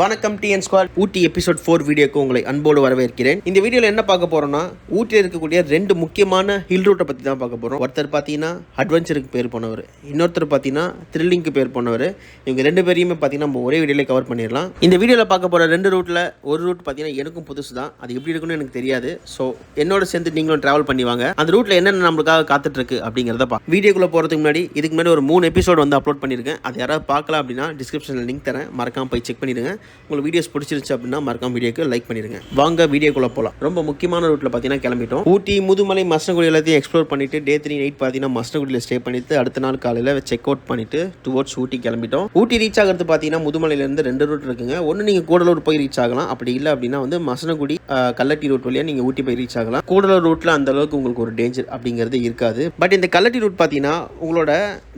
வணக்கம் TN squad Ooty episode four வீடியோக்கு உங்களை அன்போடு வரவேற்கிறேன். இந்த வீடியோவில் என்ன பார்க்க போறோம்னா ஊட்டியில் இருக்கக்கூடிய ரெண்டு முக்கியமான ஹில் ரூட்டை பற்றி தான் பார்க்க போகிறோம் ஒருத்தர் பார்த்தீங்கன்னா அட்வென்ச்சருக்கு பேர் போனவர் இன்னொருத்தர் பார்த்தீங்கன்னா த்ரில்லிங்க்கு பேர் போனவர். இவங்க ரெண்டு பேரையுமே பார்த்தீங்கன்னா நம்ம ஒரே வீடியோவில் கவர் பண்ணிடலாம். இந்த வீடியோவில் பார்க்க போகிற ரெண்டு ரூட்டில் ஒரு ரூட் பார்த்தீங்கன்னா எனக்கும் புதுசு தான். அது எப்படி இருக்குன்னு எனக்கு தெரியாது. ஸோ என்னோட சேர்ந்து நீங்களும் ட்ராவல் பண்ணிவாங்க அந்த ரூட்டில் என்னென்ன நம்மளுக்காக காத்துட்ருக்கு அப்படிங்கிறத பா வீடியோக்குள்ளே போகிறதுக்கு முன்னாடி இதுக்கு முன்னாடி ஒரு மூணு எபிசோட் வந்து அப்லோட் பண்ணியிருக்கேன். அது யாராவது பார்க்கலாம் அப்படின்னா டிஸ்கிரிப்ஷனில் லிங்க் தரேன். மறக்காமல் போய் செக் பண்ணிடுங்க. உங்களுக்கு வீடியோஸ் பிடிச்சிருச்சு அப்படின்னா மறக்காம வீடியோக்கு லைக் பண்ணிடுங்க வாங்க வீடியோக்குள்ள போகலாம் ரொம்ப முக்கியமான ரூட்டில் பார்த்தீங்கன்னா கிளம்பிட்டோம். ஊட்டி முதுமலை மசனகுடி எல்லாத்தையும் எக்ஸ்ப்ளோர் பண்ணிட்டு டே த்ரீ நைட் பார்த்தீங்கன்னா மசனகுடியில் ஸ்டே பண்ணிட்டு அடுத்த நாள் காலையில் செக் அவுட் பண்ணிட்டு டுவோர்ட்ஸ் ஊட்டி கிளம்பிட்டோம். ஊட்டி ரீச் ஆகிறது பார்த்தீங்கன்னா முதுமலையிலேருந்து ரெண்டு ரூட் இருக்குங்க. ஒன்று நீங்கள் கூடலூர் போய் ரீச் ஆகலாம். அப்படி இல்லை அப்படின்னா வந்து மசனகுடி கல்லட்டி ரூட் வழியாக நீங்கள் ஊட்டி போய் ரீச் ஆகலாம். கூடலூர் ரூட்டில் அந்த அளவுக்கு உங்களுக்கு ஒரு டேஞ்சர் அப்படிங்கிறது இருக்காது. பட் இந்த கல்லட்டி ரூட் பார்த்தீங்கன்னா உங்களோட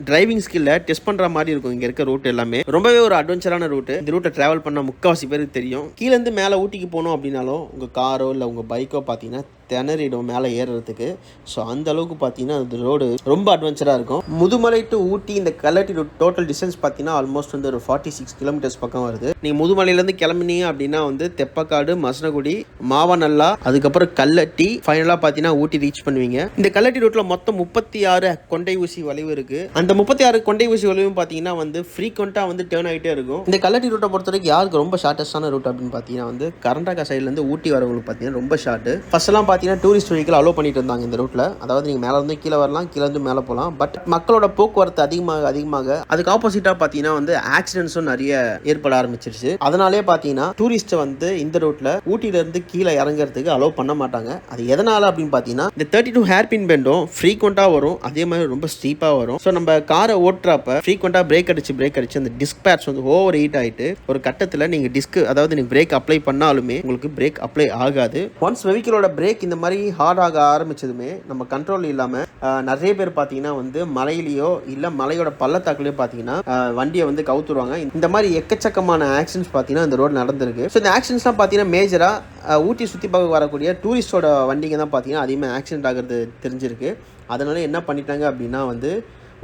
டிரைவிங் ஸ்கில்ல டெஸ்ட் பண்ணுற மாதிரி இருக்கும். இங்கே இருக்க ரூட் எல்லாமே. ரொம்பவே ஒரு அட்வென்ச்சரான ரூட் இந்த ரூட்டை ட்ராவல் பண்ண முக்கால்வாசி பேருக்கு தெரியும். கீழேருந்து மேலே ஊட்டிக்கு போகணும் அப்படின்னாலும் உங்கள் காரோ இல்லை உங்கள் பைக்கோ பார்த்தீங்கன்னா திணறிடும் மேலே ஏறுறதுக்கு. ஸோ அந்த அளவுக்கு பார்த்தீங்கன்னா அந்த ரோடு ரொம்ப அட்வென்ச்சராக இருக்கும். முதுமலை டு ஊட்டி இந்த கல்லட்டி டோட்டல் டிஸ்டன்ஸ் பார்த்தீங்கன்னா ஆல்மோஸ்ட் வந்து ஒரு ஃபார்ட்டி சிக்ஸ் கிலோமீட்டர்ஸ் பக்கம் வருது. நீங்கள் முதுமலையிலேருந்து கிளம்புனீங்க அப்படின்னா வந்து தெப்பக்காடு மசனகுடி மாவநல்லா அதுக்கப்புறம் கல்லட்டி ஃபைனலாக பார்த்தீங்கன்னா ஊட்டி ரீச் பண்ணுவீங்க. இந்த கல்லட்டி ரூட்டில் மொத்தம் முப்பத்தி ஆறு கொண்டை ஊசி வளைவு இருக்குது அந்த முப்பத்தி ஆறு கொண்டை ஊசி வளைவும் பார்த்தீங்கன்னா வந்து ஃப்ரீக்வெண்ட்டாக வந்து டேர்ன் ஆகிட்டே இருக்கும். இந்த கல்லட்டி ரூட்டை பொறுத்த வரைக்கும் யாருக்கு ரொம்ப ஷார்ட்டஸ்டான ரூட் அப்படின்னு பார்த்தீங்கன்னா வந்து கர்நாடகா சைட்லேருந்து ஊட்டி வரவங்களுக்கு பார்த்தீங்கன்னா ரொம்ப ஷார்ட்டு ஃபர்ஸ்ட்லாம் பார்த்தீங்கன்னா டூரிஸ்ட் வெஹிக்கிள் அலோவ் பண்ணிட்டு இருந்தாங்க இந்த ரூட்டில் அதாவது நீங்கள் மேலே இருந்து கீழே வரலாம் கீழே இருந்து மேலே போகலாம். பட் மக்களோட போக்குவரத்து அதிகமாக அதிகமாக அதுக்கு ஆப்போசிட்டாக பார்த்தீங்கன்னா வந்து ஆக்சிடென்ட்ஸும் நிறைய ஏற்பட ஆரம்பிச்சிருச்சு. அதனாலே பார்த்தீங்கன்னா டூரிஸ்ட்டை வந்து இந்த ரூட்டில் ஊட்டியிலேருந்து கீழே இறங்குறதுக்கு அலோவ் பண்ண மாட்டாங்க. அது எதனால் அப்படின்னு பார்த்தீங்கன்னா இந்த தேர்ட்டி டூ ஹேர் பின் பெண்டும் ஃப்ரீக்வெண்ட்டாக வரும். அதே மாதிரி ரொம்ப ஸ்டீப்பாக வரும். ஸோ நம்ம காரை ஓட்டுறப்ப ஃப்ரீக்வெண்ட்டாக பிரேக் அடிச்சு பிரேக் அடிச்சு அந்த டிஸ்க் பேட்ஸ் வந்து ஓவர் ஹீட் ஆகிட்டு ஒரு கட்டத்தில் நீங்கள் டிஸ்க் அதாவது நீங்கள் பிரேக் அப்ளை பண்ணாலுமே உங்களுக்கு பிரேக் அப்ளை ஆகாது. ஒன்ஸ் வெஹிக்கிளோட பிரேக் இந்த மாதிரி ஹார்ட் ஆக ஆரம்பிச்சதுமே நம்ம கண்ட்ரோல் இல்லாமல் நிறைய பேர் பார்த்தீங்கன்னா வந்து மலையிலையோ இல்லை மலையோட பள்ளத்தாக்குலையோ பார்த்தீங்கன்னா வண்டியை வந்து கவுத்துருவாங்க. இந்த மாதிரி எக்கச்சக்கமான ஆக்சிடென்ட்ஸ் பார்த்தீங்கன்னா இந்த ரோடு நடந்திருக்கு. ஸோ இந்த ஆக்சிடென்ட்ஸ்லாம் பார்த்தீங்கன்னா மேஜராக ஊட்டி சுற்றி பார்க்க வரக்கூடிய டூரிஸ்டோட வண்டிங்க தான் பார்த்தீங்கன்னா அதிகமாக ஆக்சிடென்ட் ஆகிறது தெரிஞ்சிருக்கு. அதனால என்ன பண்ணிட்டாங்க அப்படின்னா வந்து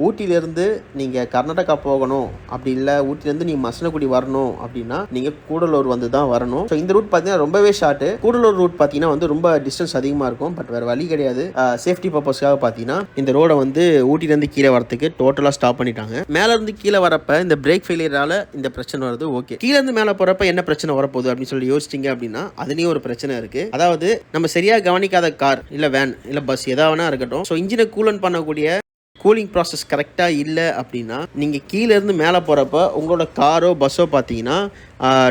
ஊட்டியிலேருந்து நீங்கள் கர்நாடகா போகணும் அப்படி இல்லை ஊட்டிலேருந்து நீங்கள் மசனகுடி வரணும் அப்படின்னா நீங்கள் கூடலூர் வந்து தான் வரணும். ஸோ இந்த ரூட் பார்த்தீங்கன்னா ரொம்பவே ஷார்ட்டு கூடலூர் ரூட் பார்த்தீங்கன்னா வந்து ரொம்ப டிஸ்டன்ஸ் அதிகமாக இருக்கும். பட் வேறு வழி கிடையாது. சேஃப்டி பர்பஸ்க்காக பார்த்தீங்கன்னா இந்த ரோடை வந்து ஊட்டிலேருந்து கீழே வரத்துக்கு டோட்டலாக ஸ்டாப் பண்ணிட்டாங்க. மேலேருந்து கீழே வரப்ப இந்த பிரேக் ஃபெயிலியரால் இந்த பிரச்சனை வருது ஓகே கீழேருந்து மேலே போகிறப்ப என்ன பிரச்சனை வரப்போகுது அப்படின்னு சொல்லி யோசிச்சிங்க அப்படின்னா அதுலேயும் ஒரு பிரச்சனை இருக்குது அதாவது நம்ம சரியாக கவனிக்காத கார் இல்லை வேன் இல்லை பஸ் எதாவது இருக்கட்டும். ஸோ இன்ஜினை கூலன் பண்ணக்கூடிய கூலிங் ப்ராசஸ் கரெக்டாக இல்லை அப்படின்னா நீங்கள் கீழேருந்து மேலே போகிறப்ப உங்களோட காரோ பஸ்ஸோ பார்த்தீங்கன்னா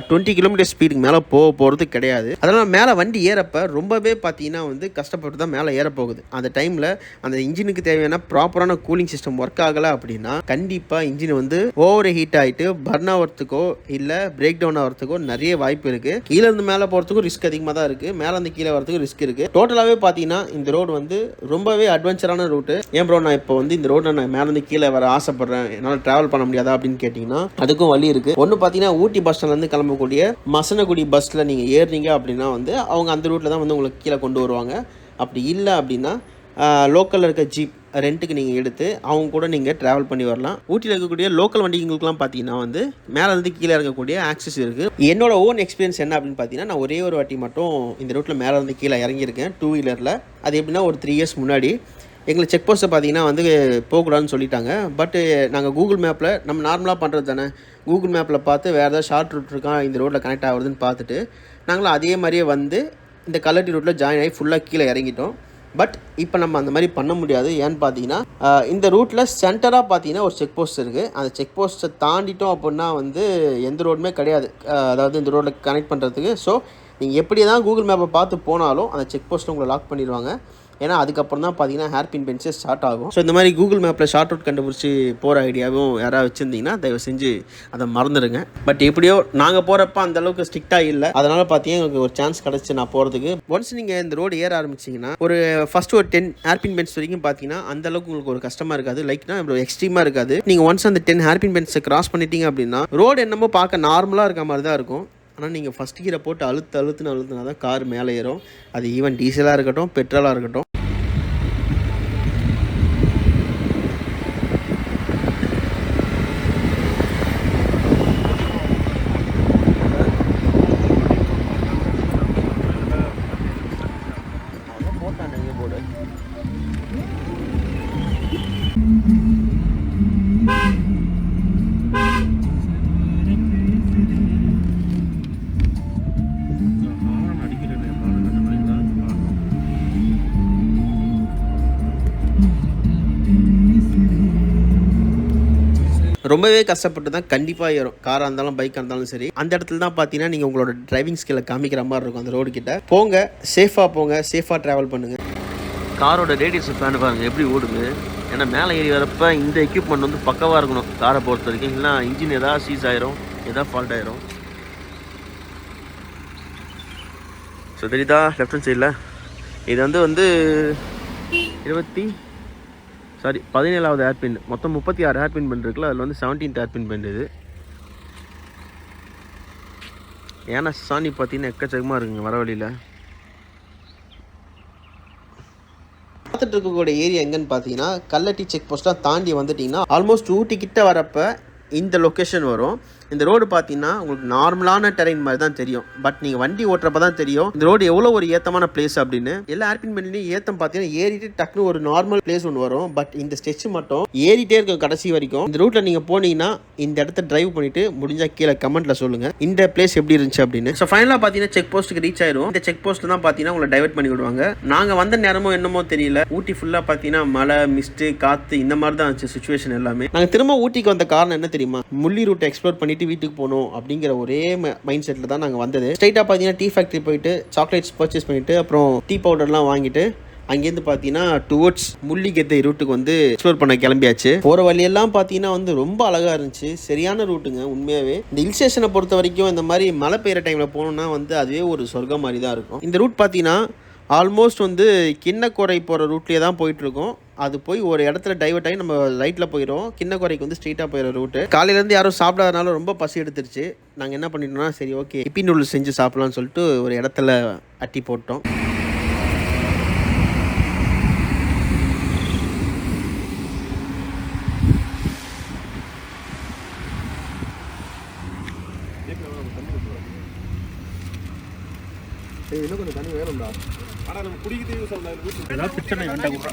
டுவெண்ட்டி கிலோமீட்டர் ஸ்பீடுக்கு மேலே போக போகிறது கிடையாது. அதனால் மேலே வண்டி ஏறப்ப ரொம்பவே பார்த்தீங்கன்னா வந்து கஷ்டப்பட்டு தான் மேலே ஏறப்போகுது போகுது. அந்த டைமில் அந்த இன்ஜினுக்கு தேவையான ப்ராப்பரான கூலிங் சிஸ்டம் ஒர்க் ஆகலை அப்படின்னா கண்டிப்பாக இன்ஜின் வந்து ஓவர் ஹீட் ஆகிட்டு பர்ன் ஆகிறதுக்கோ இல்லை பிரேக் டவுன் ஆகிறதுக்கோ நிறைய வாய்ப்பு இருக்குது கீழேருந்து மேலே போகிறதுக்கும் ரிஸ்க் அதிகமாக தான் இருக்குது மேலேருந்து கீழே வரதுக்கும் ரிஸ்க் இருக்குது டோட்டலாகவே பார்த்தீங்கன்னா இந்த ரோடு வந்து ரொம்பவே அட்வென்ச்சரான ரூட்டு ஏன் ப்ரோ நான் இப்போ வந்து இந்த ரோட்டில் நான் மேலேருந்து கீழே வர ஆசைப்படுறேன். என்னால் ட்ராவல் பண்ண முடியாதா அப்படின்னு கேட்டிங்கன்னா அதுக்கும் வழி இருக்குது ஒன்று பார்த்தீங்கன்னா ஊட்டி பஸ் ஸ்டாண்ட்லேருந்து கிளம்பக்கூடிய மசனகுடி பஸ்ஸில் நீங்கள் ஏறுறீங்க அப்படின்னா வந்து அவங்க அந்த ரூட்டில் தான் வந்து உங்களுக்கு கீழே கொண்டு வருவாங்க. அப்படி இல்லை அப்படின்னா லோக்கலில் இருக்க ஜீப் ரெண்ட்டுக்கு நீங்கள் எடுத்து அவங்க கூட நீங்கள் ட்ராவல் பண்ணி வரலாம். ஊட்டியில் இருக்கக்கூடிய லோக்கல் வண்டிங்களுக்குலாம் பார்த்தீங்கன்னா வந்து மேலே இருந்து கீழே இறங்கக்கூடிய ஆக்சஸ் இருக்குது என்னோட ஓன் எக்ஸ்பீரியன்ஸ் என்ன அப்படின்னு பார்த்தீங்கன்னா நான் ஒரே ஒரு வாட்டி மட்டும் இந்த ரூட்டில் மேலே இருந்து கீழே இறங்கியிருக்கேன் டூ வீலரில் அது எப்படின்னா ஒரு த்ரீ இயர்ஸ் முன்னாடி எங்களை செக் போஸ்ட்டை பார்த்தீங்கன்னா வந்து போகக்கூடாதுன்னு சொல்லிட்டாங்க. பட்டு நாங்கள் கூகுள் மேப்பில் நம்ம நார்மலாக பண்ணுறது தானே? கூகுள் மேப்பில் பார்த்து வேறு ஏதாவது ஷார்ட் ரூட் இருக்கா இந்த ரோட்டில் கனெக்ட் ஆகுதுன்னு பார்த்துட்டு நாங்களும் அதே மாதிரியே வந்து இந்த கல்லட்டி ரூட்டில் ஜாயின் ஆகி ஃபுல்லாக கீழே இறங்கிட்டோம். பட் இப்போ நம்ம அந்த மாதிரி பண்ண முடியாது. ஏன்னு பார்த்தீங்கன்னா இந்த ரூட்டில் சென்டராக பார்த்தீங்கன்னா ஒரு செக் போஸ்ட் இருக்குது அந்த செக் போஸ்ட்டை தாண்டிட்டோம் அப்படின்னா வந்து எந்த ரோடுமே கிடையாது. அதாவது இந்த ரோட்டில் கனெக்ட் பண்ணுறதுக்கு ஸோ நீங்கள் எப்படி தான் கூகுள் மேப்பை பார்த்து போனாலும் அந்த செக் போஸ்ட்டில் உங்களை லாக் பண்ணிடுவாங்க. ஏன்னா அதுக்கப்புறம் தான் பார்த்தீங்கன்னா ஹேர் பின் பென்சே ஸ்டார்ட் ஆகும். ஸோ இந்த மாதிரி கூகுள் மேப்பில் ஷார்ட் அவுட் கண்டுபிடிச்சி போகிற ஐடியாவும் யாராவது வச்சுருந்தீங்கன்னா தயவு செஞ்சு அதை மறந்துடுங்க. பட் எப்படியோ நாங்கள் போகிறப்ப அந்த அளவுக்கு ஸ்ட்ரிக்டாக இல்லை. அதனால் பார்த்தீங்கன்னா எங்களுக்கு ஒரு சான்ஸ் கிடச்சி நான் போகிறதுக்கு ஒன்ஸ் நீங்கள் இந்த ரோடு ஏற ஆரம்பிச்சிங்கன்னா ஒரு ஃபஸ்ட் ஒரு டென் ஹேர்பின் பென்ஸ் வரைக்கும் பார்த்தீங்கன்னா அந்த அளவுக்கு உங்களுக்கு ஒரு கஷ்டமாக இருக்காது. லைக்னா இவ்வளோ எக்ஸ்ட்ரீமாக இருக்காது. நீங்கள் ஒன்ஸ் அந்த டென் ஹேர்பின் பென்ஸை கிராஸ் பண்ணிட்டீங்க அப்படின்னா ரோடு என்னமோ பார்க்க நார்மலாக இருக்க மாதிரி தான் இருக்கும். ஆனால் நீங்கள் ஃபஸ்ட் கீரை போட்டு அழுத்து அழுத்துன்னு அழுத்துனா தான் கார் மேலே ஏறும். அது ஈவன் டீசலாக இருக்கட்டும் பெட்ரோலாக இருக்கட்டும். ரொம்பவே கஷ்டப்பட்டு தான் கண்டிப்பாக ஏறும் காராக இருந்தாலும் பைக்காக இருந்தாலும் சரி அந்த இடத்துல தான் பார்த்தீங்கன்னா நீங்கள் உங்களோட டிரைவிங் ஸ்கில்லை காமிக்கிற மாதிரி இருக்கும் அந்த ரோடு கிட்ட. போங்க சேஃபாக போங்க சேஃபாக ட்ராவல் பண்ணுங்கள் காரோட ரேடியஸ் ஃபேன் பாருங்கள் எப்படி ஓடுது? ஏன்னா மேலே ஏறி வரப்போ இந்த எக்யூப்மெண்ட் வந்து பக்கவாக இருக்கணும் காரை பொறுத்த வரைக்கும். இல்லைனா இன்ஜின் எதாவது சீஸ் ஆயிரும் எதாவது ஃபால்ட் ஆயிரும். ஸோ தெரியுதா? லெஃப்ட் ஹேண்ட் சைடில் இது வந்து வந்து இருபத்தி சாரி பதினேழாவது ஏர்பின் மொத்தம் முப்பத்தி ஆறு ஏர்பின் பெண்ட் இருக்குல்ல அதில் வந்து செவன்டீன்த் ஏர்பின் பெண்ட் இது. ஏன்னா சாணி பார்த்தீங்கன்னா எக்கச்சக்கமாக இருக்குங்க வர வழியில். பார்த்துட்டு இருக்கக்கூடிய ஏரியா எங்கன்னு பார்த்தீங்கன்னா கல்லட்டி செக் போஸ்ட்டாக தாண்டி வந்துட்டிங்கன்னா ஆல்மோஸ்ட் ஊட்டி கிட்ட வரப்போ இந்த லொக்கேஷன் வரும். இந்த ரோடு பார்த்தீங்கன்னா உங்களுக்கு நார்மலான டெரைன் மாதிரி தான் தெரியும். பட் நீங்கள் வண்டி ஓட்டுறப்ப தான் தெரியும். இந்த ரோடு எவ்வளோ ஒரு ஏத்தமான பிளேஸ் அப்படின்னு. எல்லா ஆர்பின் பண்ணிலையும் ஏத்தம் பார்த்தீங்கன்னா ஏறிட்டு டக்குனு ஒரு நார்மல் பிளேஸ் ஒன்று வரும். பட் இந்த ஸ்டெச் மட்டும் ஏறிட்டே இருக்கும் கடைசி வரைக்கும். இந்த ரூட்டில் நீங்கள் போனீங்கன்னா இந்த இடத்த டிரைவ் பண்ணிட்டு முடிஞ்சால் கீழே கமெண்ட்ல சொல்லுங்க. இந்த பிளேஸ் எப்படி இருந்துச்சு அப்படின்னு. ஸோ ஃபைனலாக பார்த்தீங்கன்னா செக் போஸ்ட்டுக்கு ரீச் ஆயிரும். இந்த செக் போஸ்ட் தான் பார்த்தீங்கன்னா உங்களை டைவர்ட் பண்ணி விடுவாங்க. நாங்கள் வந்த நேரமோ என்னமோ தெரியல. ஊட்டி ஃபுல்லாக பார்த்தீங்கன்னா மழை மிஸ்ட்டு காற்று இந்த மாதிரி தான் இருந்துச்சு சுச்சுவேஷன் எல்லாமே. நாங்கள் திரும்ப ஊட்டிக்கு வந்த காரணம் என்ன தெரியுமா? முள்ளி ரூட்டை எக்ஸ்ப்ளோர் பண்ணிட்டு வீட்டுக்கு போகணும் அப்படிங்கிற ஒரே மைண்ட் செட்டில் தான் நாங்கள் வந்தது. ஸ்ட்ரைட்டாக பார்த்தீங்கன்னா டீ ஃபேக்ட்ரி போயிட்டு சாக்லேட்ஸ் பர்ச்சேஸ் பண்ணிட்டு அப்புறம் டீ பவுடர்லாம் வாங்கிட்டு அங்கேருந்து பார்த்தீங்கன்னா டுவோர்ட்ஸ் முள்ளிகெத்தை ரூட்டுக்கு வந்து எக்ஸ்ப்ளோர் பண்ண கிளம்பியாச்சு. போகிற வழியெல்லாம் பார்த்தீங்கன்னா வந்து ரொம்ப அழகாக இருந்துச்சு. சரியான ரூட்டுங்க உண்மையாகவே இந்த ஹில் ஸ்டேஷனை பொறுத்த வரைக்கும் இந்த மாதிரி மழை பெய்கிற டைமில் போகணுன்னா வந்து அதுவே ஒரு சொர்க்கம் மாதிரி தான் இருக்கும். இந்த ரூட் பார்த்தீங்கன்னா ஆல்மோஸ்ட் வந்து கிண்ணக்குறை போகிற ரூட்லேயே தான் போயிட்டுருக்கோம் அது போய் ஒரு இடத்துல டைவர்ட் ஆகி நம்ம ரைட்டில் போயிடும் கிண்ணக்குறைக்கு வந்து ஸ்ட்ரெயிட்டாக போயிடும் ரூட்டு காலையிலேருந்து யாரும் சாப்பிடாதனால ரொம்ப பசி எடுத்துருச்சு. நாங்கள் என்ன பண்ணிட்டோம்னா சரி ஓகே இப்பி நூடுல்ஸ் செஞ்சு சாப்பிட்லாம்னு சொல்லிட்டு ஒரு இடத்துல அட்டி போட்டோம். இன்னும் கொஞ்சம் தண்ணி வேணும்டா. ஆனா நம்ம குடிக்கிறது யூஸ் ஆகுது வீட்டுல. ஏதாவது பிரச்சனை வேண்டாம் கூட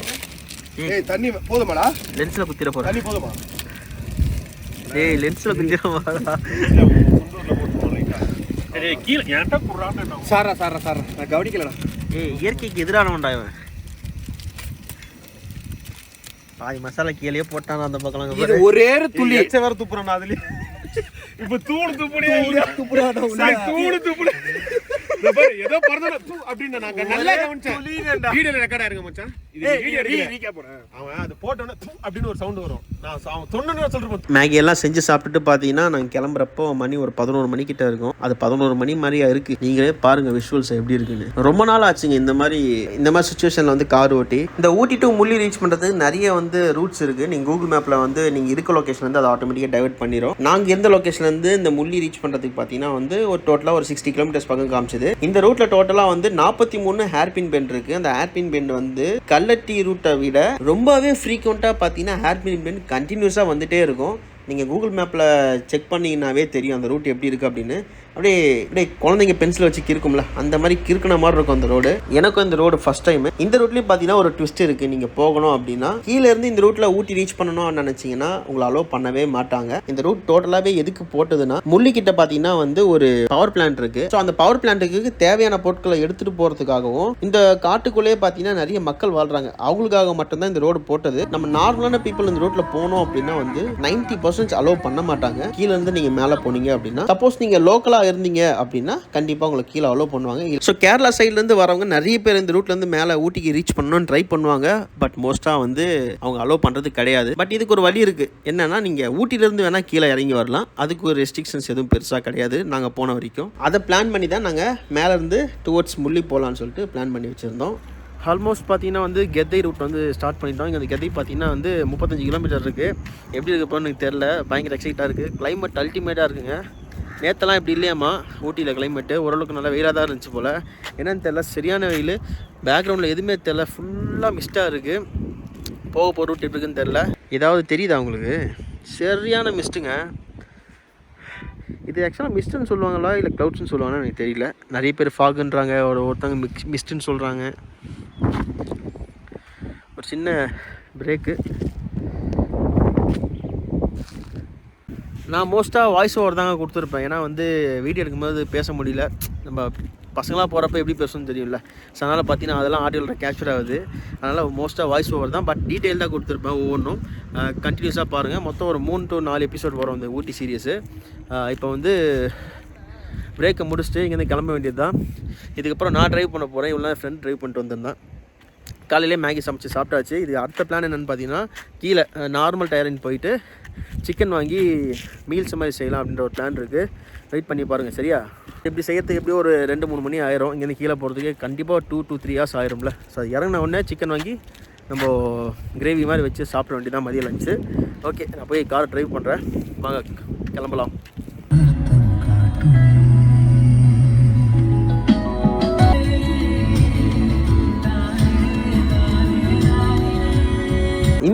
ஏய் தண்ணி போதுமாடா? லென்ஸில் குத்திர போகிறேன் தண்ணி போதுமா? ஏய் லென்ஸில் குத்திர போகிறா சரி கீழே ஏன்டா குடுறான்னு சாரா சாரா சாரா நான் கவனிக்கலடா. ஏய் இயற்கைக்கு எதிரானவன்டா இவன். பாதி மசாலா கீழே போட்டான் அந்த பக்கம் இது. ஒரே ஒரு துளி. எச்ச வேற துப்புறேன் அதுல இப்ப தூணு துப்புடியா. தூணு துப்புடு இந்த பாரு, ஏதோ பிறந்தல தூ அப்படின்னு நாங்க நல்லா கவனிச்சேன். வீடியோல ரெக்கார்ட் ஆயிருங்க மச்சான். இது வீடியோ எடுக்கல. அவன் அது போட்டோன்னே தூ அப்படின்னு ஒரு சவுண்ட் வரும். நான் அவன் சொன்னு சொல்றேன் மேகி எல்லாம் செஞ்சு சாப்பிட்டுட்டு பார்த்தீங்கன்னா நாங்கள் கிளம்புறப்போ மணி ஒரு பதினோரு மணிக்கிட்ட இருக்கும். அது பதினோரு மணி மாதிரியா இருக்கு. நீங்களே பாருங்க விஷுவல்ஸ் எப்படி இருக்குன்னு. ரொம்ப நாள் ஆச்சுங்க இந்த மாதிரி இந்த மாதிரி சுச்சுவேஷனில் வந்து கார் ஓட்டி. இந்த ஊட்டி டு முள்ளி ரீச் பண்ணுறதுக்கு நிறைய வந்து ரூட்ஸ் இருக்கு. நீங்கள் கூகுள் மேப்பில் வந்து நீங்கள் இருக்க லொக்கேஷன் வந்து அதை ஆட்டோமேட்டிக்காக டைவர்ட் பண்ணிடும் நாங்கள் எந்த லொக்கேஷன்லேருந்து இந்த முள்ளி ரீச் பண்ணுறதுக்கு பார்த்தீங்கன்னா வந்து ஒரு டோட்டலாக ஒரு சிக்ஸ்டி கிலோமீட்டர்ஸ் பக்கம் காமிச்சது. இந்த ரூட்டில் டோட்டலாக வந்து நாற்பத்தி மூணு ஹேர்பின் பெண்ட் இருக்கு. அந்த ஹேர்பின் பெண்ட் வந்து கல்லட்டி ரூட்டை விட ரொம்பவே ஃப்ரீக்வெண்ட்டாக பார்த்தீங்கன்னா ஹேர்பின் பெண்ட் கண்டினியூஸாக வந்துட்டே இருக்கும். நீங்கள் கூகுள் மேப்பில் செக் பண்ணிங்கன்னாவே தெரியும் அந்த ரூட் எப்படி இருக்குது அப்படின்னு. அப்படியே அப்படியே குழந்தைங்க பென்சில் வச்சு கிறுக்கும்ல? அந்த மாதிரி கிறுக்கின மாதிரி இருக்கும் அந்த ரோடு எனக்கும் இந்த ரோடு ஃபஸ்ட் டைம் இந்த ரூட்லேயும் பார்த்தீங்கன்னா ஒரு ட்விஸ்ட் இருக்குது நீங்கள் போகணும் அப்படின்னா கீழே இருந்து இந்த ரூட்டில் ஊட்டி ரீச் பண்ணணும்னு நினச்சிங்கன்னா உங்களை அலோவ் பண்ணவே மாட்டாங்க. இந்த ரூட் டோட்டலாகவே எதுக்கு போட்டதுன்னா முள்ளிக்கிட்ட பார்த்தீங்கன்னா வந்து ஒரு பவர் பிளான்ட் இருக்கு. ஸோ அந்த பவர் பிளான்ட்டுக்கு தேவையான பொருட்களை எடுத்துகிட்டு போகிறதுக்காகவும் இந்த காட்டுக்குள்ளேயே பார்த்தீங்கன்னா நிறைய மக்கள் வாழ்கிறாங்க அவங்களுக்காக மட்டும்தான் இந்த ரோடு போட்டது. நம்ம நார்மலான பீப்புள் இந்த ரோட்டில் போனோம் அப்படின்னா வந்து நைன்டி பர்சன்ட் அலோவ் பண்ண மாட்டாங்க. கீழே இருந்து நீங்கள் மேலே போனீங்க அப்படின்னா சப்போஸ் நீங்கள் லோக்கலாக இருந்தீங்க அப்படின்னா கண்டிப்பாக உங்களை கீழே அலோவ் பண்ணுவாங்க. ஸோ கேரளா சைட்லேருந்து வரவங்க நிறைய பேர் இந்த ரூட்லேருந்து மேலே ஊட்டிக்கு ரீச் பண்ணணும்னு ட்ரை பண்ணுவாங்க. பட் மோஸ்ட்டாக வந்து அவங்க அலோவ் பண்ணுறது கிடையாது. பட் இதுக்கு ஒரு வழி இருக்குது என்னென்னா நீங்கள் ஊட்டிலேருந்து வேணால் கீழே இறங்கி வரலாம். அதுக்கு ஒரு ரெஸ்ட்ரிக்ஷன்ஸ் எதுவும் பெருசாக கிடையாது. நாங்கள் போன வரைக்கும். அதை பிளான் பண்ணி தான் நாங்கள் மேலேருந்து டுவர்ட்ஸ் முள்ளி போகலான்னு சொல்லிட்டு பிளான் பண்ணி வச்சுருந்தோம். ஆல்மோஸ்ட் பார்த்தீங்கன்னா வந்து கெத்தை ரூட் வந்து ஸ்டார்ட் பண்ணிட்டோம். இங்கே அந்த கெத்தை பார்த்தீங்கன்னா வந்து முப்பத்தஞ்சு கிலோமீட்டர் இருக்குது எப்படி இருக்க போகிறோன்னு எனக்கு தெரில பயங்கர எக்ஸைட்டாக இருக்குது கிளைமேட் அல்டிமேட்டாக இருக்குங்க. நேற்றெல்லாம் இப்படி இல்லையாம்மா? ஊட்டியில் கிளைமேட்டு ஓரளவுக்கு நல்லா வெயிலாக தான் இருந்துச்சு போல். என்னென்னு தெரில சரியான வெயில். பேக்ரவுண்டில் எதுவுமே தெரில ஃபுல்லாக மிஸ்டாக இருக்குது போக போகிற ரூட் எப்படி இருக்குன்னு தெரில ஏதாவது தெரியுதா உங்களுக்கு? சரியான மிஸ்ட்டுங்க இது ஆக்சுவலாக மிஸ்ட்டுன்னு சொல்லுவாங்களா இல்லை க்ளவுட்ஸ்னு சொல்லுவாங்கன்னு எனக்கு தெரியல. நிறைய பேர் ஃபாகுன்றாங்க ஒரு ஒருத்தவங்க மிக்ஸ் மிஸ்ட்டுன்னு சொல்கிறாங்க ஒரு சின்ன பிரேக்கு நான் மோஸ்ட்டாக வாய்ஸ் ஓவர் தாங்க கொடுத்துருப்பேன். ஏன்னா வந்து வீடியோ எடுக்கும்போது பேச முடியல. நம்ம பசங்களாம் போகிறப்ப எப்படி பேசணும்னு தெரியும்ல. ஸோ அதனால் பார்த்தீங்கன்னா அதெல்லாம் ஆடியோவில் கேப்சர் ஆகுது. அதனால் மோஸ்ட்டாக வாய்ஸ் ஓவர் தான். பட் டீட்டெயில் தான் கொடுத்துருப்பேன் ஒவ்வொன்றும். கண்டினியூஸாக பாருங்கள் மொத்தம் ஒரு மூணு டு நாலு எபிசோட் வரும் இந்த ஊட்டி சீரியஸு இப்போ வந்து பிரேக்கை முடிச்சுட்டு இங்கேருந்து கிளம்ப வேண்டியது தான் இதுக்கப்புறம் நான் ட்ரைவ் பண்ண போகிறேன் இவ்வளோ ஃப்ரெண்ட் ட்ரைவ் பண்ணிட்டு வந்திருந்தேன். காலையிலே மேகி சமைச்சு சாப்பிட்டாச்சு. இது அடுத்த பிளான் என்னென்னு பார்த்தீங்கன்னா கீழே நார்மல் டயரின் போயிட்டு சிக்கன் வாங்கி மீல்ஸ் மாதிரி செய்யலாம் அப்படின்ற ஒரு பிளான் இருக்குது வெயிட் பண்ணி பாருங்கள் சரியா? இப்படி செய்யறதுக்கு எப்படியும் ஒரு ரெண்டு மூணு மணி ஆயிரும். இங்கேருந்து கீழே போகிறதுக்கு கண்டிப்பாக டூ டூ த்ரீ ஹவர்ஸ் ஆயிரும்ல. ஸோ அது இறங்கின உடனே சிக்கன் வாங்கி நம்ம கிரேவி மாதிரி வச்சு சாப்பிட வேண்டியதான் மதியம் லஞ்சு ஓகே நான் போய் கார் ட்ரைவ் பண்ணுறேன் வாங்க கிளம்பலாம்.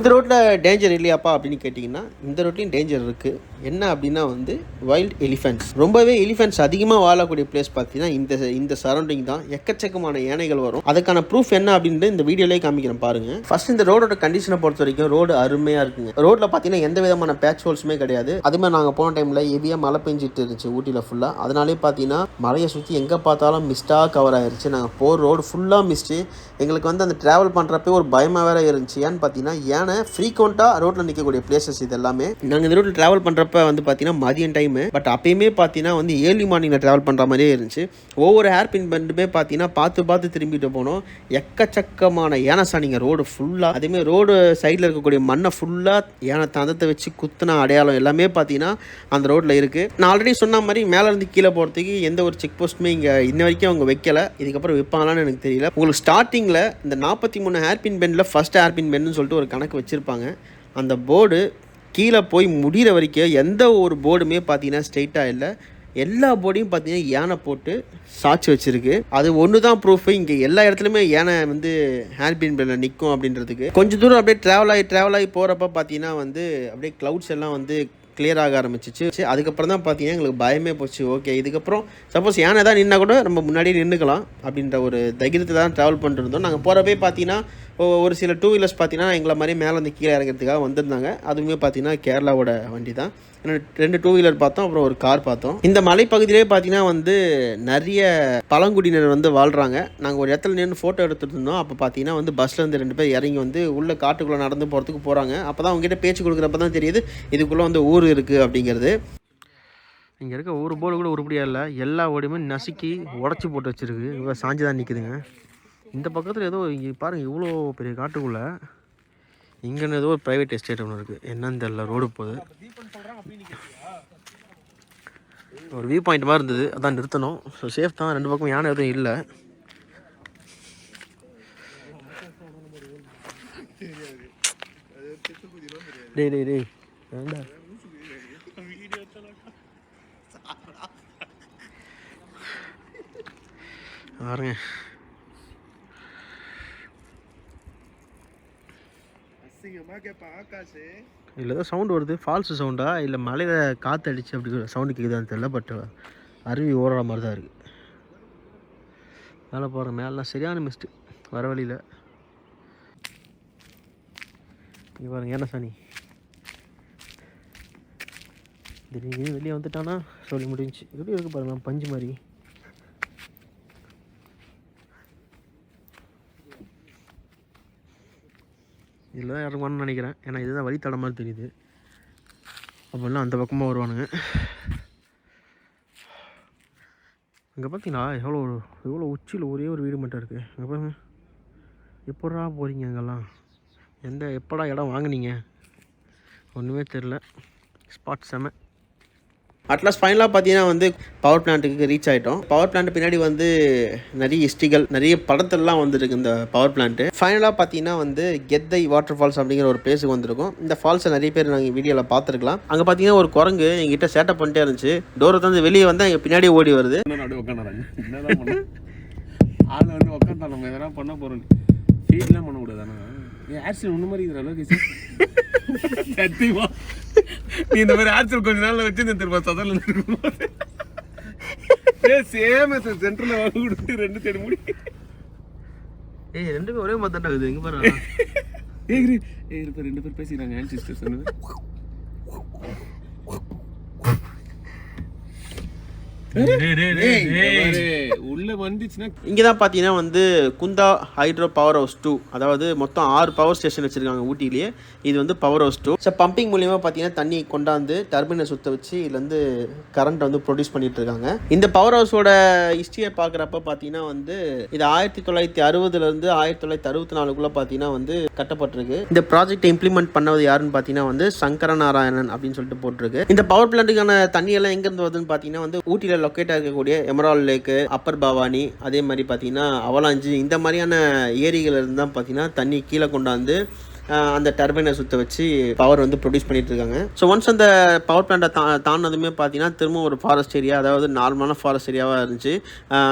இந்த ரோட்டில் டேஞ்சர் இல்லையாப்பா அப்படின்னு கேட்டிங்கன்னா இந்த ரோட்லேயும் டேஞ்சர் இருக்குது என்ன அப்படின்னா வந்து வைல்ட் எலிஃபென்ட்ஸ் ரொம்பவே எலிஃபென்ட்ஸ் அதிகமாக வாழக்கூடிய பிளேஸ் பார்த்தீங்கன்னா இந்த இந்த சரௌண்டிங் தான். எக்கச்சக்கமான யானைகள் வரும். அதுக்கான ப்ரூஃப் என்ன அப்படின்ட்டு இந்த வீடியோலேயே காமிக்கிறேன் பாருங்க. ஃபர்ஸ்ட் இந்த ரோடோட கண்டிஷனை பொறுத்த வரைக்கும் ரோடு அருமையாக இருக்குங்க. ரோட்டில் பார்த்தீங்கன்னா எந்த விதமான பேட்ச் ஹோல்ஸுமே கிடையாது. அதுமாதிரி நாங்கள் போன டைமில் ஹெவியாக மழை பெஞ்சிட்டு இருந்துச்சு ஊட்டியில் ஃபுல்லாக அதனாலே பார்த்தீங்கன்னா மழையை சுற்றி எங்கே பார்த்தாலும் மிஸ்டாக கவர் ஆயிருச்சு. நாங்கள் போகிற ரோடு ஃபுல்லாக மிஸ்ட்டு எங்களுக்கு வந்து அந்த ட்ராவல் பண்ணுறப்ப ஒரு பயமாக வேற இருந்துச்சு. ஏன்னு பார்த்தீங்கன்னா இல்லாமல் ஃப்ரீக்வெண்ட்டாக ரோட்டில் நிற்கக்கூடிய பிளேசஸ் இது எல்லாமே நாங்கள் இந்த ரோட்டில் ட்ராவல் பண்ணுறப்ப வந்து பார்த்தீங்கன்னா மதியம் டைமு பட் அப்பயுமே பார்த்தீங்கன்னா வந்து ஏர்லி மார்னிங்கில் ட்ராவல் பண்ணுற மாதிரியே இருந்துச்சு. ஒவ்வொரு ஹேர் பின் பெண்டுமே பார்த்தீங்கன்னா பார்த்து பார்த்து திரும்பிட்டு போனோம். எக்கச்சக்கமான யானை சாணிங்க ரோடு ஃபுல்லாக அதேமாதிரி ரோடு சைடில் இருக்கக்கூடிய மண்ணை ஃபுல்லாக யானை தந்தத்தை வச்சு குத்துன அடையாளம் எல்லாமே பார்த்தீங்கன்னா அந்த ரோட்டில் இருக்குது நான் ஆல்ரெடி சொன்ன மாதிரி மேலேருந்து கீழே போகிறதுக்கு எந்த ஒரு செக் போஸ்ட்டுமே இங்கே இன்ன வரைக்கும் அவங்க வைக்கலை. இதுக்கப்புறம் வைப்பாங்களான்னு எனக்கு தெரியல. உங்களுக்கு ஸ்டார்டிங்கில் இந்த நாற்பத்தி மூணு ஹேர்பின் பெண்டில் ஃபஸ்ட் ஹேர்பின் பெண்டுன்னு சொல்லிட்டு ஒரு கணக்கு வச்சுருப்பாங்க. அந்த போர்டு கீழே போய் முடிகிற வரைக்கும் எந்த ஒரு போர்டுமே பார்த்தீங்கன்னா ஸ்ட்ரெயிட்டாக இல்லை. எல்லா போர்டையும் பார்த்தீங்கன்னா யானை போட்டு சாட்சி வச்சுருக்கு. அது ஒன்று தான் ப்ரூஃப் இங்கே எல்லா இடத்துலையுமே யானை வந்து ஹேர்பின் பெல்ல நிற்கும் அப்படின்றதுக்கு. கொஞ்சம் தூரம் அப்படியே ட்ராவல் ஆகி ட்ராவல் ஆகி போகிறப்ப பார்த்தீங்கன்னா வந்து அப்படியே க்ளவுட்ஸ் எல்லாம் வந்து கிளியர் ஆக ஆரம்பிச்சிச்சு. அதுக்கப்புறம் தான் பார்த்தீங்கன்னா எங்களுக்கு பயமே போச்சு. ஓகே இதுக்கப்புறம் சப்போஸ் யானை தான் நின்னா கூட நம்ம முன்னாடியே நின்றுக்கலாம் அப்படின்ற ஒரு தைரியத்தை தான் ட்ராவல் பண்ணிட்டு இருந்தோம். நாங்கள் போகிறப்பே பார்த்தீங்கன்னா ஒரு சில டூ வீலர்ஸ் பார்த்தீங்கன்னா எங்களை மாதிரி மேலே வந்து கீழே இறங்கிறதுக்காக வந்திருந்தாங்க. அதுவுமே பார்த்தீங்கன்னா கேரளாவோட வண்டி தான் ரெண்டு- ரெண்டு டூ வீலர் பார்த்தோம் அப்புறம் ஒரு கார் பார்த்தோம். இந்த மலைப்பகுதியிலே பார்த்தீங்கன்னா வந்து நிறைய பழங்குடியினர் வந்து வாழ்கிறாங்க நாங்கள் ஒரு இடத்துல நின்று ஃபோட்டோ எடுத்துகிட்டு இருந்தோம். அப்போ பார்த்தீங்கன்னா வந்து பஸ்ஸில் இருந்து ரெண்டு பேர் இறங்கி வந்து உள்ள காட்டுக்குள்ளே நடந்து போகிறதுக்கு போகிறாங்க அப்போ தான் அவங்ககிட்ட பேச்சு கொடுக்குறப்ப தான் தெரியுது இதுக்குள்ளே வந்து ஊர் இருக்குது அப்படிங்கிறது. இங்கே இருக்க ஒரு போர்டு கூட உருப்படியாக இல்லை. எல்லா ஓடியுமே நசுக்கி உடச்சி போட்டு வச்சுருக்கு. இவ்வளோ சாஞ்சு தான் நிற்குதுங்க இந்த பக்கத்தில் ஏதோ இங்கே பாருங்கள் இவ்வளோ பெரிய காட்டுக்குள்ளே இங்கேன்னு ஏதோ ஒரு ப்ரைவேட் எஸ்டேட் ஒன்று இருக்குது என்னன்னு தெரில ரோடு போகுது ஒரு வியூ பாயிண்ட் மாதிரி இருந்தது அதான் நிறுத்தணும். ஸோ சேஃப் தான் ரெண்டு பக்கம் யானை எதுவும் இல்லை. டேய் டேய் டேய். வேண்டாம் பாருங்க. அசிங்கமா கேட்பான் ஏதோ சவுண்டு வருது. ஃபால்ஸ் சவுண்டா இல்லை மலையில் காற்று அடிச்சு அப்படி சவுண்டு கேட்குதான்னு தெரியல பட் uh, அருவி ஓடுற மாதிரி தான் இருக்குது மேலே போகிற மேலாம் சரியான மிஸ்ட்டு வர வழியில். இங்கே பாருங்க என்ன சாணி? திடீர்னு வெளியே வந்துட்டானா? சொல்லி முடிஞ்சுச்சு. எப்படி இருக்கு பாருங்க பஞ்சு மாதிரி. இதில் தான் இறங்குவான்னு நினைக்கிறேன். ஏன்னா இதுதான் வழித்தடம் மாதிரி தெரியுது. அப்படிலாம் அந்த பக்கமாக வருவானுங்க. இங்கே பார்த்தீங்களா எவ்வளோ எவ்வளோ உச்சியில் ஒரே ஒரு வீடு மட்டும் இருக்குது அங்கே பாருங்க. எப்படா போகிறீங்க அங்கெல்லாம்? எந்த எப்படா இடம் வாங்குனீங்க? ஒன்றுமே தெரில ஸ்பாட் செம. அட்லாஸ் ஃபைனலாக பார்த்தீங்கன்னா வந்து பவர் பிளான்ட்டுக்கு ரீச் ஆகிட்டோம் பவர் பிளான்ட் பின்னாடி வந்து நிறைய ஹிஸ்ட்ரிகள் நிறைய படத்தெல்லாம் வந்துருக்கு இந்த பவர் பிளான்ட்டு ஃபைனலாக பார்த்தீங்கன்னா வந்து கெத்தை வாட்டர் ஃபால்ஸ் அப்படிங்கிற ஒரு பிளேஸுக்கு வந்திருக்கும். இந்த ஃபால்ஸை நிறைய பேர் நாங்கள் வீடியோவில் பார்த்துருக்கலாம் அங்கே பார்த்தீங்கன்னா ஒரு குரங்கு எங்கிட்ட சேட்டை பண்ணிட்டே இருந்துச்சு. டோரை தந்து வெளியே வந்து எங்கள் பின்னாடி ஓடி வருது. ஆள் வந்து உட்காந்து நம்ம எதனா பண்ண போகிறோம் ஃபீட்லாம் பண்ண ஆக்சிடென்ட் ஒன்று மாதிரி இருக்கிற அளவுக்கு சத்தியமா? நீ இந்த மாதிரி ஆக்சிடென்ட் கொஞ்ச நாள்ல வச்சு இந்த திரும்ப சதல இருக்கும்போது ஏ சேம் சென்டர்ல வாங்க கொடுத்து ரெண்டு சைடு முடி. ஏய் ரெண்டு பேரும் ஒரே மாதிரி தான் இருக்குது. எங்கே பாரு? ஏய் ரெண்டு பேர் பேசிக்கிறாங்க. சிஸ்டர் சொன்னது. உள்ள வந்துச்சுன்னா இங்கே தான் பார்த்தீங்கன்னா வந்து Kundha hydro power house two அதாவது மொத்தம் ஆறு பவர் ஸ்டேஷன் வச்சுருக்காங்க ஊட்டிலேயே இது வந்து power house two so pumping மூலியமாக பார்த்தீங்கன்னா தண்ணி கொண்டாந்து டர்பினை சுற்ற வச்சு இதுலேருந்து கரண்ட் வந்து ப்ரொடியூஸ் பண்ணிட்டு இருக்காங்க. இந்த பவர் ஹவுஸோட ஹிஸ்ட்ரியை பார்க்குறப்ப பார்த்தீங்கன்னா வந்து இது ஆயிரத்தி தொள்ளாயிரத்தி அறுபதுலேருந்து ஆயிரத்தி தொள்ளாயிரத்தி அறுபத்தி நாலுக்குள்ளே பார்த்தீங்கன்னா வந்து கட்டப்பட்டிருக்கு. இந்த ப்ராஜெக்ட் இம்ப்ளிமெண்ட் பண்ணது யாருன்னு பார்த்தீங்கன்னா வந்து சங்கர நாராயணன் அப்படின்னு சொல்லிட்டு போட்டிருக்கு. இந்த பவர் பிளான்ட்டுக்கான தண்ணி எல்லாம் எங்கேருந்து வருதுன்னு பார்த்தீங்கன்னா வந்து ஊட்டியில் லொக்கேட்டாக இருக்கக்கூடிய எமரால் லேக்கு அப்பர் பவானி அதே மாதிரி பார்த்தீங்கன்னா அவலாஞ்சி இந்த மாதிரியான ஏரிகள் இருந்து தான் பார்த்தீங்கன்னா தண்ணி கீழே கொண்டாந்து அந்த டர்பைனை சுற்ற வச்சு பவர் வந்து ப்ரொடியூஸ் பண்ணிட்டு இருக்காங்க. ஸோ ஒன்ஸ் அந்த பவர் பிளான்ட்டை தா தாண்டதுமே பார்த்தீங்கன்னா திரும்ப ஒரு ஃபாரஸ்ட் ஏரியா அதாவது நார்மலான ஃபாரஸ்ட் ஏரியாவாக இருந்துச்சு.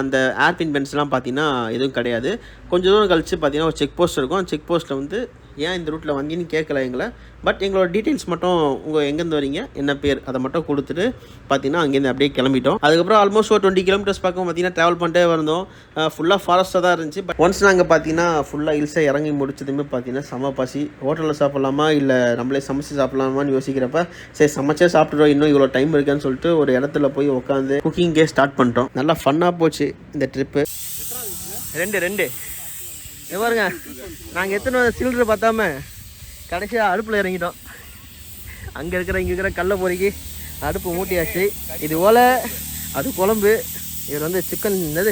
அந்த ஏர்பின் பென்ஸ்லாம் பார்த்தீங்கன்னா எதுவும் கிடையாது. கொஞ்சம் தூரம் கழித்து பார்த்தீங்கன்னா ஒரு செக் போஸ்ட் இருக்கும். செக் போஸ்ட்டில் வந்து ஏன் இந்த ரூட்டில் வந்தீங்கன்னு கேட்கல எங்களை. பட் எங்களோட டீட்டெயில்ஸ் மட்டும் உங்கள் எங்கேருந்து வரீங்க என்ன பேர் அதை மட்டும் கொடுத்துட்டு பார்த்தீங்கன்னா அங்கேருந்து அப்படியே கிளம்பிட்டோம். அதுக்கப்புறம் ஆல்மோஸ்ட் ஒரு டுவெண்ட்டி கிலோமீட்டர்ஸ் பக்கம் பார்த்தீங்கன்னா ட்ராவல் பண்ணிட்டே வந்தோம். ஃபுல்லாக ஃபாரஸ்ட்டாக தான் இருந்துச்சு. பட் ஒன்ஸ் நாங்கள் பார்த்தீங்கன்னா ஃபுல்லாக ஹில்ஸை இறங்கி முடிச்சதுமே பார்த்தீங்கன்னா செம பசி. ஹோட்டலில் சாப்பிட்லாமா இல்லை நம்மளே சமைச்சு சாப்பிட்லாமான்னு யோசிக்கிறப்ப சரி சமைச்சே சாப்பிட்டுருவோம் இன்னும் இவ்வளோ டைம் இருக்கான்னு சொல்லிட்டு ஒரு இடத்துல போய் உட்காந்து குக்கிங்கே ஸ்டார்ட் பண்ணிட்டோம். நல்லா ஃபன்னாக போச்சு இந்த ட்ரிப்பு ரெண்டு ரெண்டு. பாருங்க நாங்கள் எத்தனை சிலிண்டர் பார்த்தாம கடைசியாக அடுப்பில் இறங்கிட்டோம். அங்கே இருக்கிற இங்கே இருக்கிற கடல பொறிக்கு அடுப்பு மூட்டியாச்சு. இது ஓலை அது குழம்பு இவர் வந்து சிக்கன் என்னது?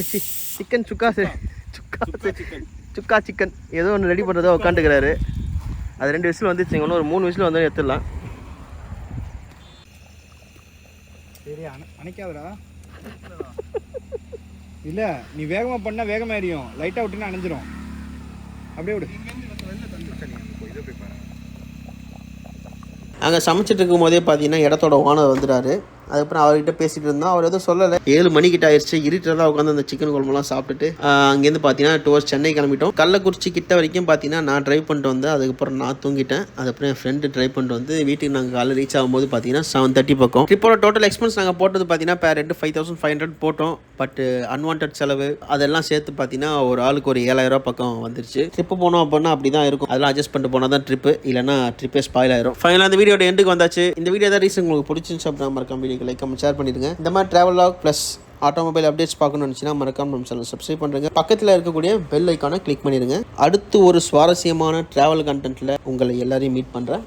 சிக்கன் சுக்கா சே- சுக்கா சுக்கா சிக்கன் ஏதோ ஒன்று ரெடி பண்ணுறதோ உட்காந்துக்கிறாரு. அது ரெண்டு விசில் வந்துச்சு இன்னும் ஒரு மூணு விசில் வந்தோம் எடுத்துடலாம். சரி அணைக்காதடா. இல்லை நீ வேகமாக பண்ணால் வேகமாக எரியும் லைட்டாக விட்டுன்னு அணைஞ்சிரும். அப்படியே விடு. அங்கே சமைச்சிட்டு இருக்கும் போதே பார்த்தீங்கன்னா இடத்தோட ஓனர் வந்துட்டாரு. அதுக்கப்புறம் அவர்கிட்ட பேசிட்டு இருந்தோம். அவர் எதுவும் சொல்லலை. ஏழு மணிக்கிட்ட ஆயிடுச்சு. இருட்டில் உட்காந்து அந்த சிக்கன் குழம்புலாம் சாப்பிட்டுட்டு அங்கேருந்து பார்த்தீங்கன்னா டுவர்ஸ் சென்னை கிளம்பிட்டோம். கள்ளக்குறிச்சி கிட்ட வரைக்கும் பார்த்தீங்கன்னா நான் ட்ரைவ் பண்ணிட்டு வந்தேன் அதுக்கப்புறம் நான் தூங்கிட்டேன். அதுக்கப்புறம் என் ஃப்ரெண்டு ட்ரைவ் பண்ணிட்டு வந்து வீட்டுக்கு நாங்கள் காலையில் ரீச் ஆகும்போது பார்த்தீங்கன்னா செவன் தேர்ட்டி பக்கம். ட்ரிப்போட டோட்டல் எக்ஸ்பென்ஸ் நாங்கள் போட்டது பார்த்தீங்கன்னா பேர் ரெண்டு ஃபைவ் தௌசண்ட் ஃபைவ் ஹண்ட்ரட் போட்டோம். பட் அன்வான்ட் செலவு அதெல்லாம் சேர்த்து பார்த்தீங்கன்னா ஒரு ஆளுக்கு ஒரு ஏழாயிரம் பக்கம் வந்துருச்சு. ட்ரிப்பு போனோம் அப்படின்னா அப்படி தான் இருக்கும். அதெல்லாம் அட்ஜஸ்ட் பண்ணிட்டு போனால் தான் ட்ரிப்பு இல்லைன்னா ட்ரிப்பே ஸ்பாயில் ஆயிரும். ஃபைனலாக அந்த வீடியோட எண்டுக்கு வந்தாச்சு. இந்த வீடியோ தான் ரீசன் உங்களுக்கு பிடிச்சிருந்துச்சு அப்படின்னா மறக்காம வீடியோக்கு லைக் கமெண்ட் ஷேர் பண்ணிடுங்க. இந்த மாதிரி travel log plus automobile updates பார்க்கணும்னு நினச்சினா மறக்காம நம்ம சேனல் சப்ஸ்கிரைப் பண்ணுறேங்க பக்கத்தில் இருக்கக்கூடிய பெல் ஐக்கானை கிளிக் பண்ணிடுங்க. அடுத்து ஒரு சுவாரஸ்யமான ட்ராவல் கண்டென்ட்டில் உங்களை எல்லாரையும் மீட் பண்ணுறேன்